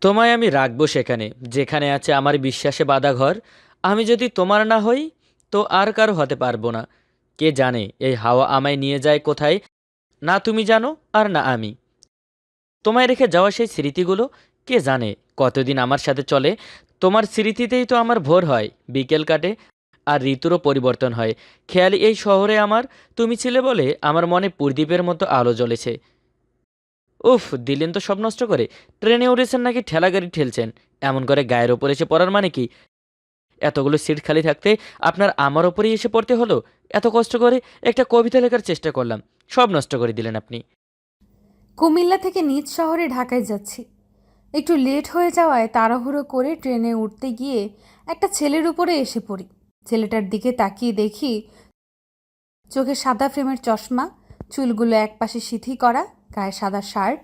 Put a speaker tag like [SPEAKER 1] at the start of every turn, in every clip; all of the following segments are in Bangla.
[SPEAKER 1] তোমায় আমি রাখব সেখানে, যেখানে আছে আমার বিশ্বাসে বাঁধা ঘর। আমি যদি তোমার না হই, তো আর কারও হতে পারব না। কে জানে, এই হাওয়া আমায় নিয়ে যায় কোথায়? না তুমি জানো, আর না আমি। তোমায় রেখে যাওয়া সেই স্মৃতিগুলো, কে জানে কতদিন আমার সাথে চলে? তোমার স্মৃতিতেই তো আমার ভোর হয়, বিকেল কাটে, আর ঋতুরও পরিবর্তন হয়। খেয়ালি এই শহরে আমার, তুমি ছিলে বলে আমার মনে প্রদীপের মতো আলো জ্বলেছে। উফ, দিলেন তো সব নষ্ট করে। ট্রেনে উঠেছেন নাকি ঠেলা গাড়ি ঠেলছেন? এমন করে গায়ের ওপর এসে পড়ার মানে কি? এতগুলো সিট খালি থাকতে আপনার আমার ওপরেই এসে পড়তে হলো? এত কষ্ট করে একটা কবিতা লেখার চেষ্টা করলাম। সব নষ্ট করে দিলেন আপনি।
[SPEAKER 2] কুমিল্লা থেকে নিজ শহরে ঢাকায় যাচ্ছি। একটু লেট হয়ে যাওয়ায় তাড়াহুড়ো করে ট্রেনে উঠতে গিয়ে একটা ছেলের উপরে এসে পড়ি। ছেলেটার দিকে তাকিয়ে দেখি চোখে সাদা ফ্রেমের চশমা, চুলগুলো একপাশে সিথি করা গায়ে সাদা শার্ট।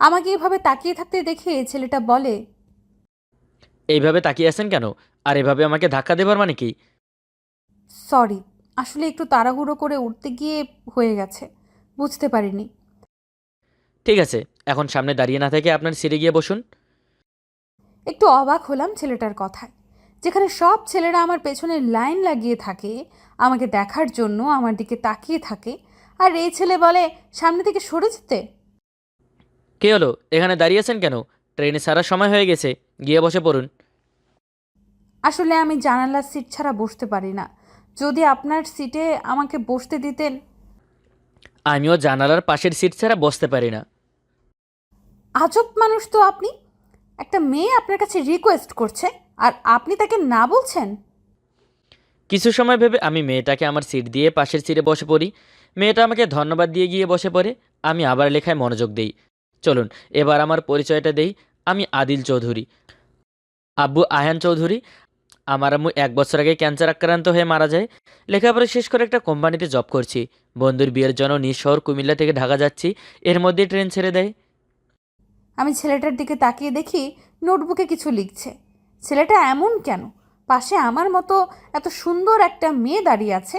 [SPEAKER 2] আমাকে এভাবে তাকিয়ে থাকতে দেখে ছেলেটা বলে
[SPEAKER 1] এইভাবে তাকিয়ে আছেন কেন? আর এভাবে আমাকে ধাক্কা দেবার মানে কি?
[SPEAKER 2] সরি আসলে একটু তাড়াহুড়ো করে উঠতে গিয়ে হয়ে গেছে বুঝতে পারিনি।
[SPEAKER 1] ঠিক আছে এখন সামনে দাঁড়িয়ে না থেকে আপনার সিটে গিয়ে বসুন।
[SPEAKER 2] একটু অবাক হলাম ছেলেটার কথায় যেখানে সব ছেলেরা আমার পেছনে লাইন লাগিয়ে থাকে আমাকে দেখার জন্য আমার দিকে তাকিয়ে থাকে আর এই ছেলে বলে সামনে থেকে সরে যেতে?
[SPEAKER 1] কে হলো? এখানে দাঁড়িয়ে আছেন কেন? ট্রেনে সারা সময় হয়ে গেছে গিয়ে বসে পড়ুন।
[SPEAKER 2] আসলে আমি জানালার সিট ছাড়া বসতে পারি না। যদি আপনার সিটে আমাকে বসতে দিতেন।
[SPEAKER 1] আমিও জানালার পাশের সিট ছাড়া বসতে পারি না।
[SPEAKER 2] আজব মানুষ তো আপনি। একটা মেয়ে আপনার কাছে রিকোয়েস্ট করছে আর আপনি তাকে না বলছেন?
[SPEAKER 1] কিছু সময় ভেবে আমি মেয়েটাকে আমার সিট দিয়ে পাশের সিটে বসে পড়ি। মেয়েটা আমাকে ধন্যবাদ দিয়ে গিয়ে বসে পড়ে। আমি আবার লেখায় মনোযোগ দেই। চলুন, এবার আমার পরিচয়টা দেই। আমি আদিল চৌধুরী। আব্বু আহান চৌধুরী। আমার আম্মু এক বছর আগে ক্যান্সার আক্রান্ত হয়ে মারা যায়। লেখাপড়া শেষ করে একটা কোম্পানিতে জব করছি। বন্ধুর বিয়ের জন্য নিজ শহর কুমিল্লা থেকে ঢাকা যাচ্ছি। এর মধ্যে ট্রেন ছেড়ে দেয়।
[SPEAKER 2] আমি ছেলেটার দিকে তাকিয়ে দেখি নোটবুকে কিছু লিখছে। ছেলেটা এমন কেন? পাশে আমার মতো এত সুন্দর একটা মেয়ে দাঁড়িয়ে আছে।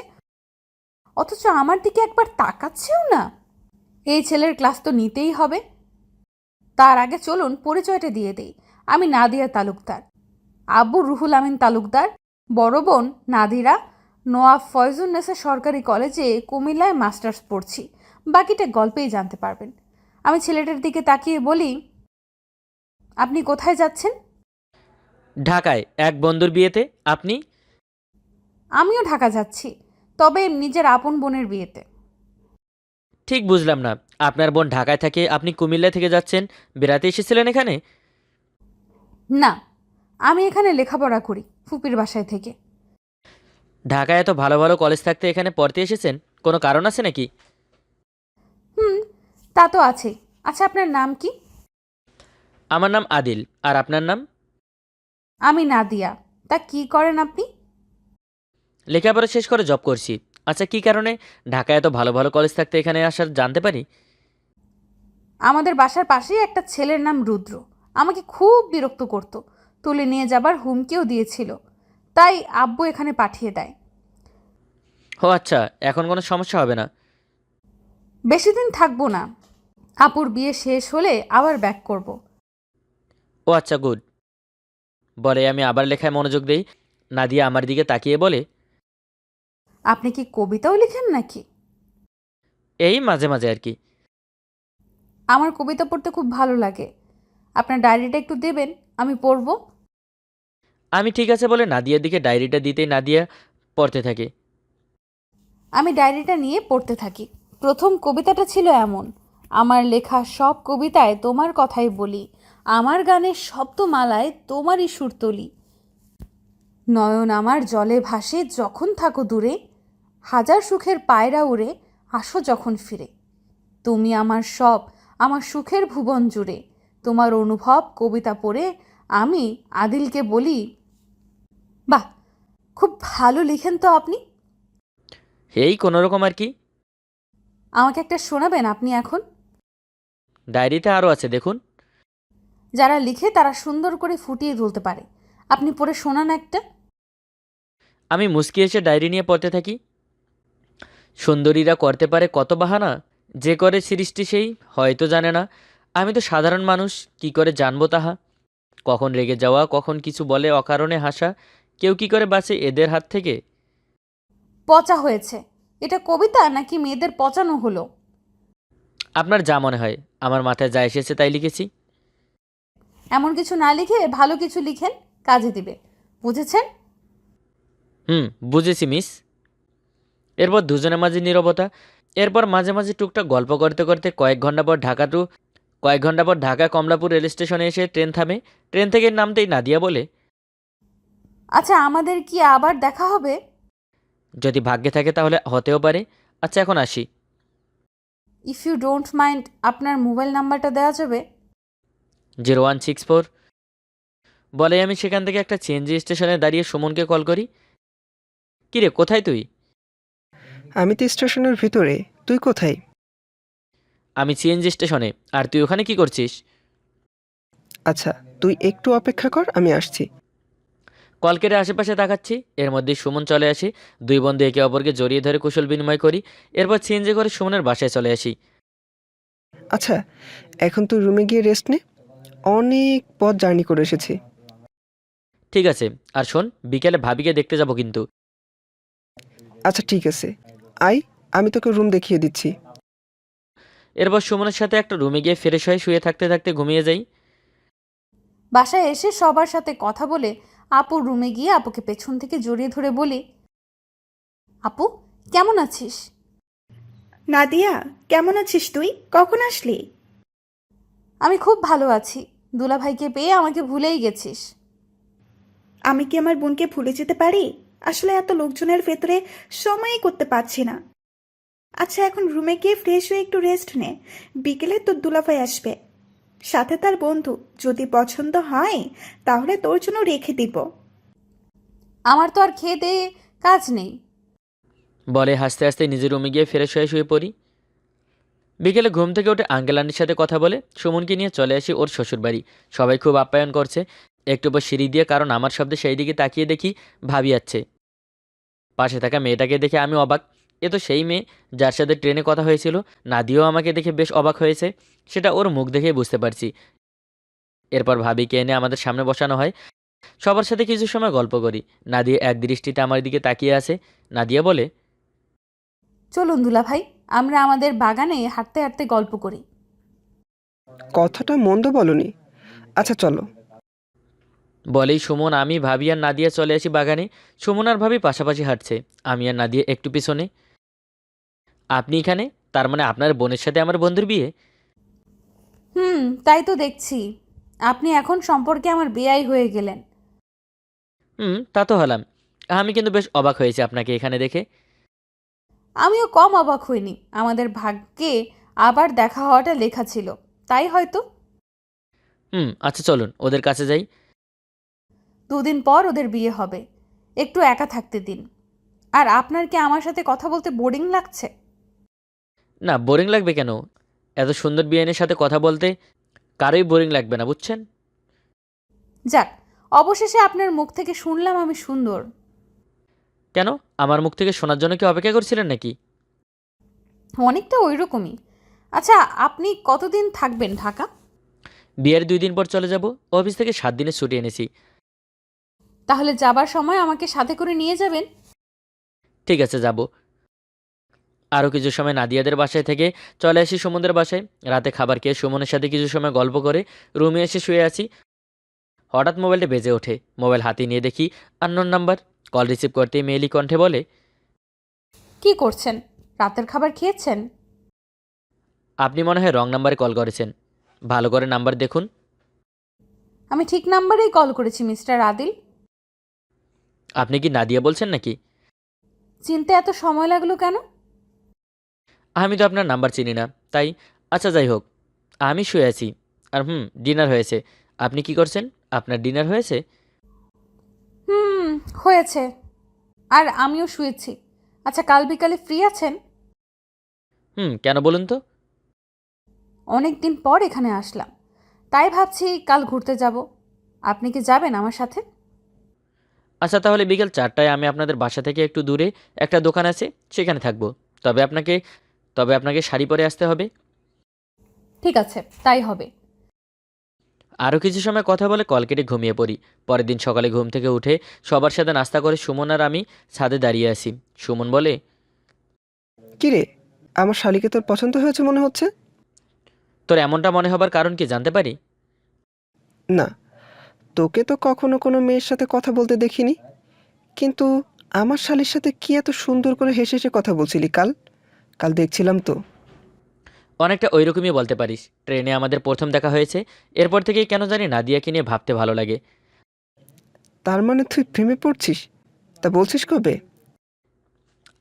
[SPEAKER 2] অথচ আমার দিকে একবার তাকাচ্ছেও না। এই ছেলের ক্লাস তো নিতেই হবে। তার আগে চলুন পরিচয়টা দিয়ে দেই। আমি নাদিয়া তালুকদার। আব্বু রুহুল আমিন তালুকদার বড় বোন নাদিরা নোয়াব ফয়জুন্নেসা সরকারি কলেজে কুমিল্লায় মাস্টার্স পড়ছি। বাকিটা গল্পেই জানতে পারবেন। আমি ছেলেটার দিকে তাকিয়ে বলি আপনি কোথায় যাচ্ছেন?
[SPEAKER 1] ঢাকায় এক বন্ধুর বিয়েতে। আপনি?
[SPEAKER 2] আমিও ঢাকা যাচ্ছি তবে নিজের আপন বোনের বিয়েতে।
[SPEAKER 1] ঠিক বুঝলাম না। আপনার বোন ঢাকায় থাকে আপনি কুমিল্লা থেকে যাচ্ছেন বেড়াতে এসেছিলেন এখানে?
[SPEAKER 2] না আমি এখানে লেখাপড়া করি ফুপির বাসায় থেকে।
[SPEAKER 1] ঢাকায় এত ভালো ভালো কলেজ থাকতে এখানে পড়তে এসেছেন? কোনো কারণ আছে নাকি?
[SPEAKER 2] হুম তা তো আছে আচ্ছা আপনার নাম কি?
[SPEAKER 1] আমার নাম আদিল। আর আপনার নাম?
[SPEAKER 2] আমি নাদিয়া। তা কি করেন আপনি?
[SPEAKER 1] লেখাপড়া শেষ করে জব করছি। আচ্ছা কি কারণে ঢাকায় এত ভালো ভালো কলেজ থাকতে এখানে আসার জানতে পারি?
[SPEAKER 2] আমাদের বাসার পাশেই একটা ছেলের নাম রুদ্র। আমাকে খুব বিরক্ত করত। তুলে নিয়ে যাবার হুমকিও দিয়েছিল। তাই আব্বু এখানে পাঠিয়ে দেয়।
[SPEAKER 1] ও আচ্ছা এখন কোনো সমস্যা হবে না।
[SPEAKER 2] বেশি দিন থাকব না। আপুর বিয়ে শেষ হলে আবার ব্যাক করব।
[SPEAKER 1] ও আচ্ছা গুড বলে আমি আবার লেখায় মনোযোগ দেই। নাদিয়া আমার দিকে তাকিয়ে বলে
[SPEAKER 2] আপনি কি কবিতাও লিখেন নাকি?
[SPEAKER 1] এই মাঝে মাঝে আর কি।
[SPEAKER 2] আমার কবিতা পড়তে খুব ভালো লাগে। আপনার ডায়েরিটা একটু দেবেন আমি পড়ব।
[SPEAKER 1] আমি ঠিক আছে বলে নাদিয়ার দিকে ডায়েরিটা দিতেই নাদিয়া পড়তে থাকে।
[SPEAKER 2] আমি ডায়েরিটা নিয়ে পড়তে থাকি। প্রথম কবিতাটা ছিল এমন আমার লেখা সব কবিতায় তোমার কথাই বলি আমার গানের শব্দমালায় তোমারই সুর তুলি। নয়ন আমার জলে ভাসে যখন থাকো দূরে হাজার সুখের পায়রা উড়ে আসো যখন ফিরে। তুমি আমার সব আমার সুখের ভুবন জুড়ে। তোমার অনুভব কবিতা পড়ে আমি আদিলকে বলি বাহ খুব ভালো লিখেন তো আপনি।
[SPEAKER 1] এই কোনো রকম আর কি?
[SPEAKER 2] আমাকে একটা শোনাবেন আপনি এখন?
[SPEAKER 1] ডায়েরিতে আরও আছে দেখুন।
[SPEAKER 2] যারা লিখে তারা সুন্দর করে ফুটিয়ে তুলতে পারে। আপনি পড়ে শোনান একটা।
[SPEAKER 1] আমি মুস্কি এসে ডায়েরি নিয়ে পড়তে থাকি। সুন্দরীরা করতে পারে কত বাহানা। যে করে সৃষ্টি সেই হয়তো জানে না। আমি তো সাধারণ মানুষ কি করে জানব তাহা? কখন রেগে যাওয়া কখন কিছু বলে অকারণে হাসা কেউ কি করে বাঁচে এদের হাত থেকে?
[SPEAKER 2] পচা হয়েছে। এটা কবিতা নাকি মেয়েদের পচানো হলো?
[SPEAKER 1] আপনার যা মনে হয় আমার মাথায় যা এসেছে তাই লিখেছি।
[SPEAKER 2] এমন কিছু না লিখে ভালো কিছু লিখেন কাজে দিবে। বুঝেছেন?
[SPEAKER 1] হুম বুঝেছি মিস। এরপর দুজনের মাঝে নীরবতা এরপর মাঝে মাঝে টুকটাক গল্প করতে করতে কয়েক ঘণ্টা পর ঢাকা টু কয়েক ঘণ্টা পর ঢাকা কমলাপুর রেল স্টেশনে এসে ট্রেন থামে। ট্রেন থেকে নামতেই নাদিয়া বলে
[SPEAKER 2] আচ্ছা আমাদের কি আবার দেখা হবে?
[SPEAKER 1] যদি ভাগ্যে থাকে তাহলে হতেও পারে। আচ্ছা এখন আসি।
[SPEAKER 2] ইফ ইউ ডোন্ট মাইন্ড আপনার মোবাইল নাম্বারটা দেওয়া যাবে?
[SPEAKER 1] Zero one six four. বলে আমি সেখান থেকে একটা চেঞ্জি স্টেশনে দাঁড়িয়ে সুমনকে কল করি। কিরে কোথায় তুই?
[SPEAKER 3] আমি তো স্টেশনের ভিতরে। তুই কোথায়?
[SPEAKER 1] আমি সিএনজি স্টেশনে। আর তুই ওখানে কি করছিস?
[SPEAKER 3] আচ্ছা তুই একটু অপেক্ষা কর আমি আসছি।
[SPEAKER 1] কল কেটে আশেপাশে তাকাচ্ছি। এর মধ্যে সুমন চলে আসি। দুই বন্ধু একে অপরকে জড়িয়ে ধরে কুশল বিনিময় করি। এরপর সিএনজি করে সুমনের বাসায় চলে আসি।
[SPEAKER 3] আচ্ছা এখন তুই রুমে গিয়ে রেস্ট নে। অনেক পথ জার্নি করে এসেছি।
[SPEAKER 1] ঠিক আছে। আর শোন বিকেলে ভাবিকে দেখতে যাব কিন্তু।
[SPEAKER 3] আচ্ছা ঠিক আছে। আই আমি তোকে রুম দেখিয়ে দিচ্ছি।
[SPEAKER 1] এরপর সুমনের সাথে একটা রুমে গিয়ে ফ্রেশ হয়ে শুয়ে থাকতে থাকতে ঘুমিয়ে যাই।
[SPEAKER 2] বাসায় এসে সবার সাথে কথা বলে আপু রুমে গিয়ে আপুকে পেছন থেকে জড়িয়ে ধরে বলি আপু কেমন আছিস?
[SPEAKER 4] নাদিয়া কেমন আছিস তুই? কখন আসলি?
[SPEAKER 2] আমি খুব ভালো আছি। দুলাভাইকে পেয়ে আমাকে ভুলেই গেছিস।
[SPEAKER 4] আমি কি আমার বোনকে ভুলে যেতে পারি? আসলে এত লোকজনের ভেতরে সময়ই করতে পারছি না। আচ্ছা এখন রুমে গিয়ে ফ্রেশ হয়ে একটু রেস্ট নে। বিকেলে তোর দুলাভাই আসবে। সাথে তার বন্ধু। যদি পছন্দ হয় তাহলে তোর জন্য রেখে দিব।
[SPEAKER 2] আমার তো আর খেয়ে দিয়ে কাজ নেই।
[SPEAKER 1] বলে হাসতে হাসতে নিজের রুমে গিয়ে ফ্রেশ হয়ে শুয়ে পড়ি। বিকেলে ঘুম থেকে উঠে আঙ্কেল আন্টির সাথে কথা বলে সুমনকে নিয়ে চলে আসি ওর শ্বশুরবাড়ি। সবাই খুব আপ্যায়ন করছে। একটু পর সিঁড়ি দিয়ে কারণ আমার শব্দে সেই দিকে তাকিয়ে দেখি ভাবি যাচ্ছে। পাশে থাকা মেয়েটাকে দেখে আমি অবাক। এ তো সেই মেয়ে যার সাথে ট্রেনে কথা হয়েছিল। নাদিও আমাকে দেখে বেশ অবাক হয়েছে। সেটা ওর মুখ দেখেই বুঝতে পারছি। এরপর ভাবিকে এনে আমাদের সামনে বসানো হয়। সবার সাথে কিছু সময় গল্প করি। নাদিয়া এক দৃষ্টিতে আমার দিকে তাকিয়ে আছে। নাদিয়া বলে
[SPEAKER 2] চলুন দুলা ভাই আমরা আমাদের বাগানে হাঁটতে হাঁটতে গল্প করি।
[SPEAKER 3] কথাটা মন্দ বলনি। আচ্ছা চলো
[SPEAKER 1] বলেই সুমন আমি ভাবি আর নাদিয়া চলে আসি বাগানে। সুমন আর ভাবি পাশাপাশি হাঁটছে। আমি আর নাদিয়া একটু পিছনে। আপনি এখানে? তার মানে আপনার বোনের সাথে আমার বন্ধুর বিয়ে?
[SPEAKER 2] হুম তাই তো দেখছি। আপনি এখন সম্পর্কে আমার বেয়াই হয়ে গেলেন।
[SPEAKER 1] হুম তা তো হলাম। আমি কিন্তু বেশ অবাক হয়েছি আপনাকে এখানে দেখে।
[SPEAKER 2] আমিও কম অবাক হইনি। আমাদের ভাগ্যে আবার দেখা হওয়াটা লেখা ছিল। তাই হয়তো?
[SPEAKER 1] হুম আচ্ছা চলুন ওদের কাছে যাই।
[SPEAKER 2] দুদিন পর ওদের বিয়ে হবে। একটু একা থাকতে দিন। আর আপনার কি আমার সাথে কথা বলতে বোরিং লাগছে?
[SPEAKER 1] না বোরিং লাগবে কেন? এত সুন্দর বিয়ানের সাথে কথা বলতে কারোই বোরিং লাগবে না বুঝছেন?
[SPEAKER 2] যাক অবশেষে আপনার মুখ থেকে শুনলাম আমি সুন্দর।
[SPEAKER 1] কেন? আমার মুখ থেকে শোনার জন্য কি অপেক্ষা করছিলেন নাকি?
[SPEAKER 2] অনেকটা ওই রকমই আচ্ছা আপনি কতদিন থাকবেন ঢাকা?
[SPEAKER 1] বিয়ের দুই দিন পর চলে যাব। অফিস থেকে সাত দিনের ছুটি এনেছি।
[SPEAKER 2] তাহলে যাবার সময় আমাকে সাথে করে নিয়ে যাবেন?
[SPEAKER 1] ঠিক আছে যাব। আরও কিছু সময় নাদিয়াদের বাসায় থেকে চলে আসি সুমনদের বাসায়। রাতে খাবার খেয়ে সুমনের সাথে কিছু সময় গল্প করে রুমে এসে শুয়ে আছি। হঠাৎ মোবাইলটা বেজে ওঠে। মোবাইল হাতে নিয়ে দেখি আননোন নাম্বার। কল রিসিভ করতেই মেয়েলি কণ্ঠে বলে
[SPEAKER 2] কি করছেন? রাতের খাবার খেয়েছেন?
[SPEAKER 1] আপনি মনে হয় রং নাম্বারে কল করেছেন। ভালো করে নাম্বার দেখুন।
[SPEAKER 2] আমি ঠিক নাম্বারেই কল করেছি মিস্টার আদিল।
[SPEAKER 1] আপনি কি নাদিয়া বলছেন নাকি?
[SPEAKER 2] চিনতে এত সময় লাগল কেন?
[SPEAKER 1] আমি তো আপনার নাম্বার চিনি না তাই আচ্ছা যাই হোক আমি শুয়ে আছি। আর হুম ডিনার হয়েছে। আপনি কি করছেন? আপনার ডিনার হয়েছে?
[SPEAKER 2] হুম হয়েছে। আর আমিও শুয়েছি। আচ্ছা কাল বিকালে ফ্রি আছেন?
[SPEAKER 1] হুম কেন বলুন তো?
[SPEAKER 2] অনেক দিন পর এখানে আসলাম। তাই ভাবছি কাল ঘুরতে যাব। আপনি কি যাবেন আমার সাথে?
[SPEAKER 1] আচ্ছা তাহলে বিকেল চারটায় আমি আপনাদের বাসা থেকে একটু দূরে একটা দোকান আছে সেখানে থাকব। তবে আপনাকে তবে আপনাকে শাড়ি পরে আসতে হবে।
[SPEAKER 2] ঠিক আছে তাই হবে।
[SPEAKER 1] আরও কিছু সময় কথা বলে কল কেটে ঘুমিয়ে পড়ি। পরের দিন সকালে ঘুম থেকে উঠে সবার সাথে নাস্তা করে সুমন আর আমি ছাদে দাঁড়িয়ে আছি। সুমন বলে
[SPEAKER 3] কিরে আমার শালিকে তোর পছন্দ হয়েছে মনে হচ্ছে?
[SPEAKER 1] তোর এমনটা মনে হবার কারণ কি জানতে পারি?
[SPEAKER 3] না তোকে তো কখনো কোনো মেয়ের সাথে কথা বলতে দেখিনি। কিন্তু আমার শালির সাথে কি এত সুন্দর করে হেসে হেসে কথা বলছিলি কাল? কাল দেখছিলাম তো।
[SPEAKER 1] অনেকটা ওইরকমই বলতে পারিস। ট্রেনে আমাদের প্রথম দেখা হয়েছে। এরপর থেকেই কেন জানি নাদিয়াকে নিয়ে ভাবতে ভালো লাগে।
[SPEAKER 3] তার মানে তুই প্রেমে পড়ছিস? তা বলছিস কবে?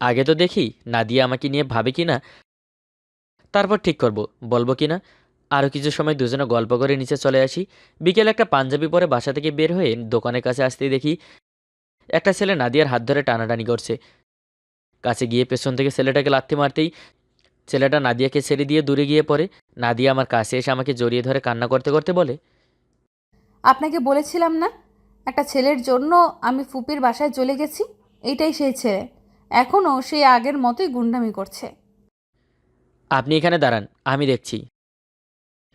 [SPEAKER 1] আগে তো দেখি নাদিয়া আমাকে নিয়ে ভাবে কি না তারপর ঠিক করব। বলব কি না আরও কিছু সময় দুজনে গল্প করে নিচে চলে আসি। বিকেল একটা পাঞ্জাবি পরে বাসা থেকে বের হয়ে দোকানের কাছে আসতেই দেখি একটা ছেলে নাদিয়ার হাত ধরে টানাটানি করছে। কাছে গিয়ে পেছন থেকে ছেলেটাকে লাথি মারতেই ছেলেটা নাদিয়াকে ছেড়ে দিয়ে দূরে গিয়ে পড়ে। নাদিয়া আমার কাছে এসে আমাকে জড়িয়ে ধরে কান্না করতে করতে বলে
[SPEAKER 2] আপনাকে বলেছিলাম না একটা ছেলের জন্য আমি ফুপির বাসায় চলে গেছি এইটাই সেই ছেলে। এখনও সেই আগের মতোই গুন্ডামি করছে।
[SPEAKER 1] আপনি এখানে দাঁড়ান আমি দেখছি।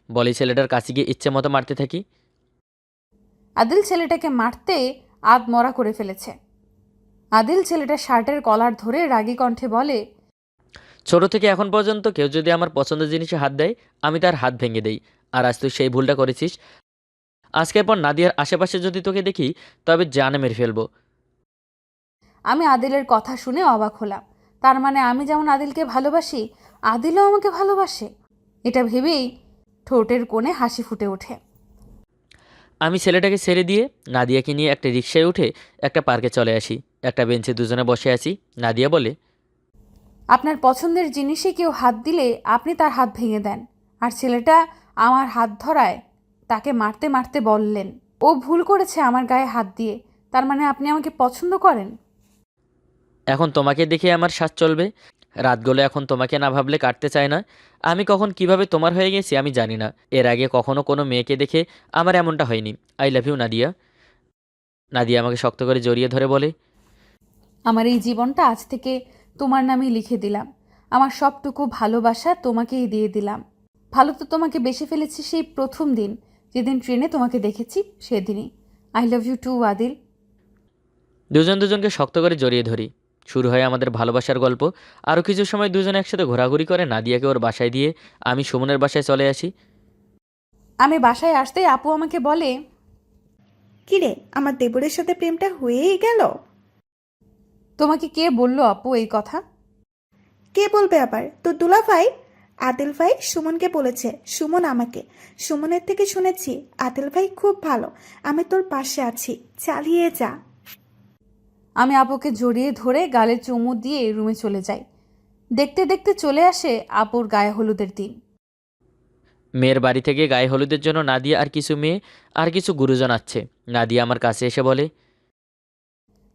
[SPEAKER 1] বলি ছেলেটার কাছে গিয়ে ইচ্ছে মতো মারতে থাকি।
[SPEAKER 2] আদিল ছেলেটাকে মারতে আধ মরা করে ফেলেছে। আদিল ছেলেটার শার্টের কলার ধরে রাগী কণ্ঠে বলে
[SPEAKER 1] ছোট থেকে এখন পর্যন্ত কেউ যদি আমার পছন্দের জিনিসে হাত দেয় আমি তার হাত ভেঙে দেই। আর আজ তুই সেই ভুলটা করেছিস। আজকের পর নাদিয়ার আশেপাশে যদি তোকে দেখি তবে জানে মেরে ফেলব।
[SPEAKER 2] আমি আদিলের কথা শুনে অবাক হলাম। তার মানে আমি যেমন আদিলকে ভালোবাসি আদিলও আমাকে ভালোবাসে। এটা ভেবেই ঠোঁটের কোণে হাসি ফুটে ওঠে।
[SPEAKER 1] আমি ছেলেটাকে ছেড়ে দিয়ে নাদিয়াকে নিয়ে একটা রিক্সায় উঠে একটা পার্কে চলে আসি। একটা বেঞ্চে দুজনে বসে আছি। নাদিয়া বলে
[SPEAKER 2] আপনার পছন্দের জিনিসে কেউ হাত দিলে আপনি তার হাত ভেঙে দেন। আর ছেলেটা আমার হাত ধরায় তাকে মারতে মারতে বললেন ও ভুল করেছে আমার গায়ে হাত দিয়ে। তার মানে আপনি আমাকে পছন্দ করেন?
[SPEAKER 1] এখন তোমাকে দেখে আমার শ্বাস চলবে। রাতগুলো এখন তোমাকে না ভাবলে কাটতে চায় না। আমি কখন কীভাবে তোমার হয়ে গেছি আমি জানি না। এর আগে কখনো কোনো মেয়েকে দেখে আমার এমনটা হয়নি। I love you Nadia. Nadia আমাকে শক্ত করে জড়িয়ে ধরে বলে
[SPEAKER 2] আমার এই জীবনটা আজ থেকে তোমার নামেই লিখে দিলাম। আমার সবটুকু ভালোবাসা তোমাকেই দিয়ে দিলাম। ভালো তো তোমাকে বেসে ফেলেছি সেই প্রথম দিন। যেদিন ট্রেনে তোমাকে দেখেছি সেদিনই। I love you too Adil.
[SPEAKER 1] দুজন দুজনকে শক্ত করে জড়িয়ে ধরি। শুরু হয় আমাদের ভালোবাসার গল্প। আরও কিছু সময় দুজনে একসাথে ঘোরাঘুরি করে নাদিয়াকে ওর বাসায় দিয়ে আমি সুমনের বাসায় চলে আসি।
[SPEAKER 2] আমি বাসায় আসতেই আপু আমাকে বলে
[SPEAKER 4] কিরে আমার দেবরের সাথে প্রেমটা হয়েই গেল?
[SPEAKER 2] তোমাকে কে বলল আপু এই কথা?
[SPEAKER 4] কে বলবে আবার? তো দুলা ভাই আদিল ভাই সুমনকে বলেছে সুমন আমাকে। সুমনের থেকে শুনেছি আদিল ভাই খুব ভালো। আমি তোর পাশে আছি। চালিয়ে যা।
[SPEAKER 2] আমি আপুকে জড়িয়ে ধরে গালে চুমু দিয়ে রুমে চলে যাই। দেখতে দেখতে চলে আসে আপুর গায়ে হলুদের দিন
[SPEAKER 1] মেয়ের বাড়ি থেকে গায়ে হলুদের জন্য নাদিয়া আর কিছু মেয়ে আর কিছু গুরুজন আছে। নাদিয়া আমার কাছে এসে বলে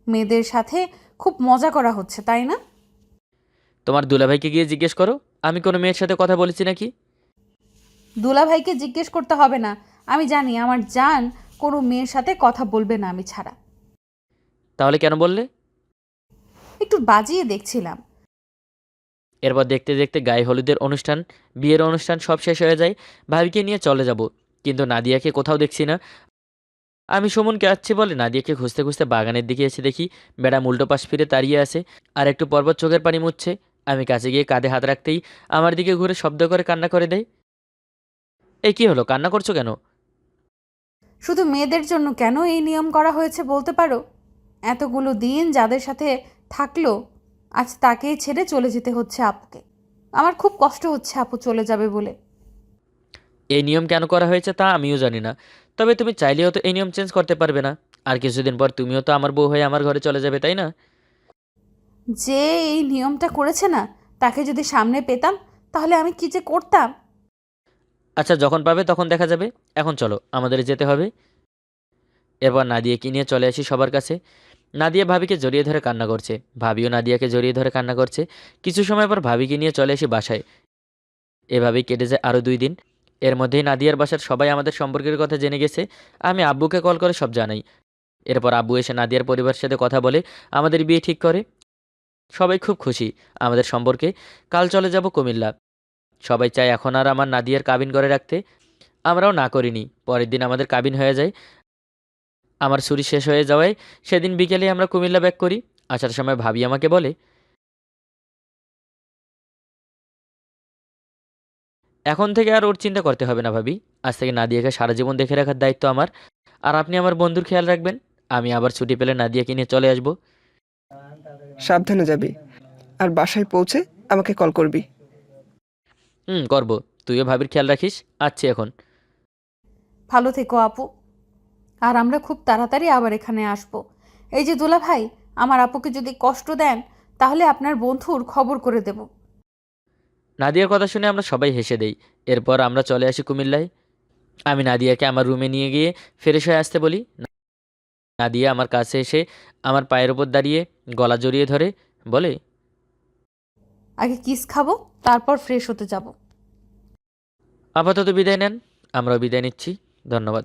[SPEAKER 2] মেয়েদের সাথে খুব মজা করা হচ্ছে তাই না?
[SPEAKER 1] তোমার দুলাভাইকে গিয়ে জিজ্ঞেস করো আমি কোনো মেয়ের সাথে কথা বলেছি নাকি?
[SPEAKER 2] দুলাভাইকে জিজ্ঞেস করতে হবে না। আমি জানি আমার জান কোনো মেয়ের সাথে কথা বলবে না আমি ছাড়া।
[SPEAKER 1] তাহলে কেন বললে?
[SPEAKER 2] একটু বাজিয়ে দেখছিলাম।
[SPEAKER 1] এরপর দেখতে দেখতে গায়ে হলুদের অনুষ্ঠান বিয়ের অনুষ্ঠান সব শেষ হয়ে যায় ভাবিকে নিয়ে চলে যাব। কিন্তু নাদিয়াকে কোথাও দেখছি না। আমি সুমনকে আসছি বলে নাদিয়াকে খুঁজতে খুঁজতে বাগানের দিকে এসে দেখি ম্যাডাম উল্টো পাশ ফিরে দাঁড়িয়ে আছে আর একটু পর্বত চোখের পানি মুছছে। আমি কাছে গিয়ে কাঁধে হাত রাখতেই আমার দিকে ঘুরে শব্দ করে কান্না করে দেয়। এই কি হলো কান্না করছ কেন?
[SPEAKER 2] শুধু মেয়েদের জন্য কেন এই নিয়ম করা হয়েছে বলতে পারো? এতগুলো দিন যাদের সাথে থাকল আজ তাকেই ছেড়ে চলে যেতে হচ্ছে আপুকে। আমার খুব কষ্ট হচ্ছে আপু চলে যাবে বলে।
[SPEAKER 1] এই নিয়ম কেন করা হয়েছে তা আমিও জানি না। তবে তুমি চাইলেও তো এই নিয়ম চেঞ্জ করতে পারবে না। আর কিছুদিন পর তুমিও তো আমার বউ হয়ে আমার ঘরে চলে যাবে তাই না?
[SPEAKER 2] যে এই নিয়মটা করেছে না তাকে যদি সামনে পেতাম তাহলে আমি কি যে করতাম?
[SPEAKER 1] আচ্ছা যখন পাবে তখন দেখা যাবে। এখন চলো আমাদের যেতে হবে। এরপর নাদিয়াকে নিয়ে চলে আসি সবার কাছে? নাদিয়া ভাবিকে জড়িয়ে ধরে কান্না করছে। ভাবিও নাদিয়াকে জড়িয়ে ধরে কান্না করছে। কিছু সময় পর ভাবিকে নিয়ে চলে এসে বাসায়। এভাবেই কেটে যায় আরও দুই দিন। এর মধ্যেই নাদিয়ার বাসার সবাই আমাদের সম্পর্কের কথা জেনে গেছে। আমি আব্বুকে কল করে সব জানাই। এরপর আব্বু এসে নাদিয়ার পরিবারের সাথে কথা বলে, আমাদের বিয়ে ঠিক করে? সবাই খুব খুশি আমাদের সম্পর্কে। কাল চলে যাব কুমিল্লা। সবাই চায় এখন আর আমার নাদিয়ার কাবিন করে রাখতে। আমরাও না করিনি। পরের দিন আমাদের কাবিন হয়ে যায়। আমার ছুরি শেষ হয়ে যাওয়ায় সেদিন বিকেলে আমরা কুমিল্লা ব্যাক করি। আসার সময় ভাবি আমাকে বলে এখন থেকে আর ওর চিন্তা করতে হবে না ভাবি। আজ থেকে নাদিয়াকে সারা জীবন দেখে রাখার দায়িত্ব আমার। আর আপনি আমার বন্ধুর খেয়াল রাখবেন। আমি আবার ছুটি পেলে নাদিয়াকে নিয়ে চলে আসব।
[SPEAKER 3] সাবধানে যাবি। আর বাসায় পৌঁছে আমাকে কল করবি।
[SPEAKER 1] হুম করব। তুইও ভাবির খেয়াল রাখিস। আচ্ছা এখন।
[SPEAKER 2] ভালো থেকো আপু। আর আমরা খুব তাড়াতাড়ি আবার এখানে আসব। এই যে দুলা ভাই আমার আপুকে যদি কষ্ট দেন তাহলে আপনার বন্ধুর খবর করে দেব।
[SPEAKER 1] নাদিয়ার কথা শুনে আমরা সবাই হেসে দেই। এরপর আমরা চলে আসি কুমিল্লায়। আমি নাদিয়াকে আমার রুমে নিয়ে গিয়ে ফ্রেশ হয়ে আসতে বলি। নাদিয়া আমার কাছে এসে আমার পায়ের ওপর দাঁড়িয়ে গলা জড়িয়ে ধরে বলে
[SPEAKER 2] আগে কিস খাব তারপর ফ্রেশ হতে যাব।
[SPEAKER 1] আপাতত বিদায় নেন আমরাও বিদায় নিচ্ছি। ধন্যবাদ।